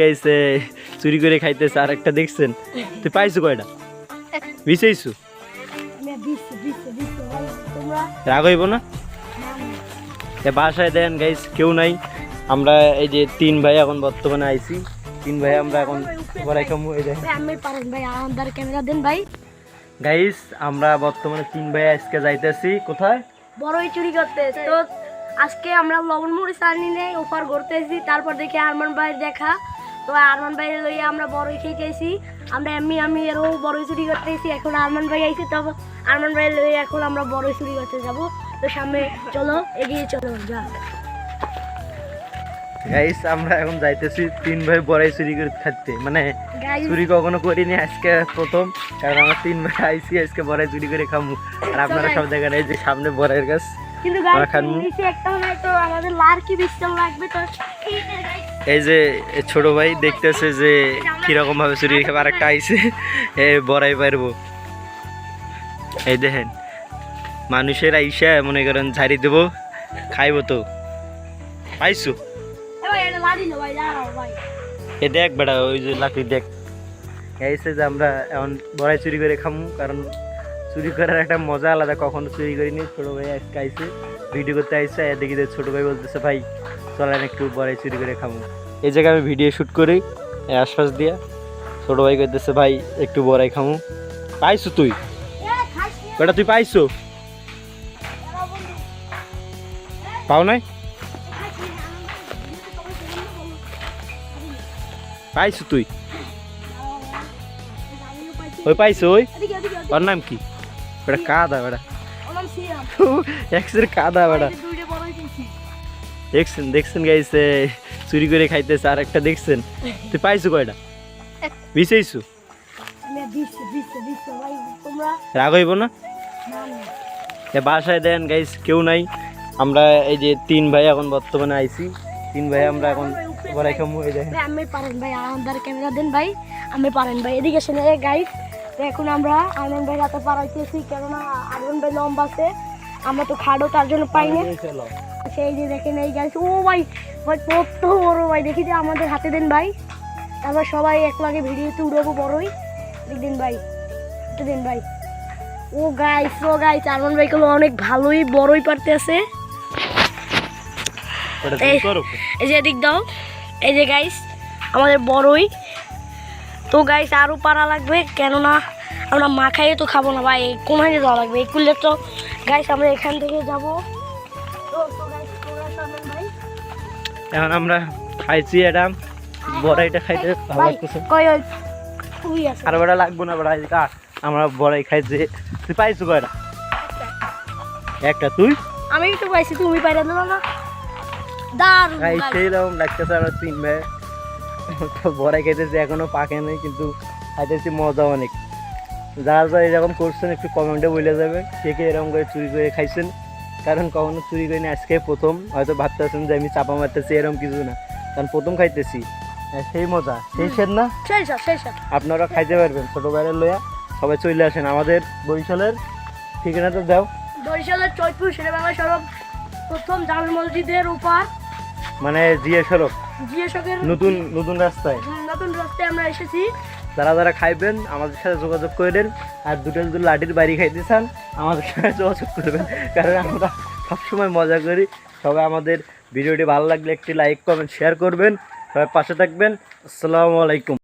গাইছে চুরি করে খাইতেছে আর একটা দেখছেন? তুই পাইছো কয়টা? বিছাইছু? রাগ হইব না? বাসায় দেন গাইস কেউ নাই। আমরা এই যে তিন ভাই এখন বর্তমানে আইছি। তিন ভাই আমরা এখন বড়াই গাইস আমরা বর্তমানে তিন ভাই আজকে যাইতেছি। কোথায়? বড়ই চুরি করতে তো আজকে আমরা লবণ মুড়ি চালনি নেই ওপার ঘুরতে এসেছি তারপর দেখি আরমান ভাই দেখা। তো আরমান ভাই লইয়া আমরা বড়ই খেয়েছি। আমরা এমনি আমি এরও বড়ই চুরি করতে এসেছি এখন আরমান ভাই আইছে তো আরমান ভাইয়ের লইয়া এখন আমরা বড়ই চুরি করতে যাব। তো সামনে চলো এগিয়ে চলো যা। গাইস আমরা এখন যাইতেছি তিন ভাই বড়াই চুরি করে খাইতে। মানে চুরি কখনো করিনি আজকে প্রথম কারণ আমার তিন ভাই আইসি আজকে বড়াই চুরি করে খামু। আর আপনারা সব দেখেন এই যে সামনে বড়াইয়ের গাছ কিন্তু গাইস একটা নাই তো আমাদের লার কি লাগবে তো এই যে ছোট ভাই দেখতেছে যে কীরকম ভাবে চুরি খাবে আর একটা আইসে এ বড়াই পারব। এই দেখেন, মানুষের আইসা মনে করেন ঝাড়ি দেবো, খাইবো তো। পাইছো? এ দেখ বেটা, ওই যে লাঠি দেখ। এইসে যে আমরা এখন বড়াই চুরি করে খামু, কারণ চুরি করার একটা মজা আলাদা কখনো চুরি করিনি। ছোট ভাই আজকে আইসে ভিডিও করতে আইসে এদিকে যে ছোট ভাই বলতেছে ভাই চলেন একটু বড়াই চুরি করে খামু। এই জায়গায় আমি ভিডিও শ্যুট করি আশ্বাস দিয়া। ছোট ভাই করতেছে ভাই একটু বড়াই খামু। পাইছো তুই? বেটা তুই পাইছো? পাও নাই। পাইছো তুই। ওই পাইছো ওই। ওর নাম কি? বেটা কাদা বেটা। একসের কাদা বেটা। দেখছেন দেখছেন গাইছে চুরি করে খাইতেছে আর একটা দেখছেন তুই পাইছো কয়টা বিছাইছু রাগ হইব না বাসায় দেন গাইস কেউ নাই আমরা এই যে তিন ভাই এখন বর্তমানে আইছি তিন ভাই আমরা এখন বড়াই খামু এই দেখেন ভাই, আমি পারেন ভাই আমাদের ক্যামেরা দেন ভাই আমি পারেন ভাই এদিকে শুনে গাইস এখন আমরা আনন্দ ভাই রাতে পারাইতেছি কেননা আনন্দ ভাই লম্বা আছে আমরা তো খাড়ো তার জন্য পাই না। সেই যে দেখেন এই গাইস ও ভাই ভাই কত বড় ভাই দেখি যে আমাদের হাতে দেন ভাই। আমরা সবাই এক লাগে ভিডিওতে উড়াবো বড়ই। দিন ভাই হাতে দেন ভাই। ও গাইস ও গাইস আরমান ভাই গুলো অনেক ভালোই বড়ই পারতে আছে। এই- এই যে এদিক দাও। এই যে গাইস আমাদের বড়ই। তো গাইস আরও পারা লাগবে। কেননা আমরা মাখাইয়ে তো খাব না ভাই কোনায় যাওয়া লাগবে? এই কুলে তো গাইস আমরা এখান থেকে যাব। এখন আমরা খাইছি এটা বড়াইটা খাইতে ভালো লাগতেছে। আর বেটা লাগবো না বেড়া কা আমরা বড়াই খাইছি। তুই পাইছো কয়টা? একটা তুই? আমি তো পাইছি তুমি পাইরা না। দারুণ খাই guys। সেই রকম লাগতেছে আমরা তিন ভাই তো বড়াই খাইতেছি এখনও পাকে নেই কিন্তু খাইতেছি মজা অনেক। যারা যারা এরকম করছেন একটু কমেন্টে বলে যাবে কে কে এরকম করে চুরি করে খাইছেন। কারণ কখনো চুরি করিনি আজকে প্রথম হয়তো ভাবতেছেন যে আমি চাপা মারতেছি এরকম কিছু না। কারণ প্রথম খাইতেছি। সেই মজা সেই সেদ না? আপনারা খাইতে পারবেন ছোটো বাইরের লইয়া। সবাই চলে আসেন। আমাদের বরিশালের ঠিকানা তো দাও। বরিশালের চৈতপুর শেরেবাংলা সড়ক প্রথম জামে মসজিদের উপর মানে জিয়া সড়ক। জিএসকের নতুন নতুন রাস্তায়। নতুন রাস্তায় আমরা এসেছি। যারা যারা খাইবেন আমাদের সাথে যোগাযোগ করেন। আর দুটো দুটো লাঠির বাড়ি খাইতে চান আমাদের সাথে যোগাযোগ করবেন। কারণ আমরা সবসময় মজা করি। সবাই আমাদের ভিডিওটি ভালো লাগলে একটি লাইক কমেন্ট শেয়ার করবেন। সবাই পাশে থাকবেন। আসসালামু আলাইকুম।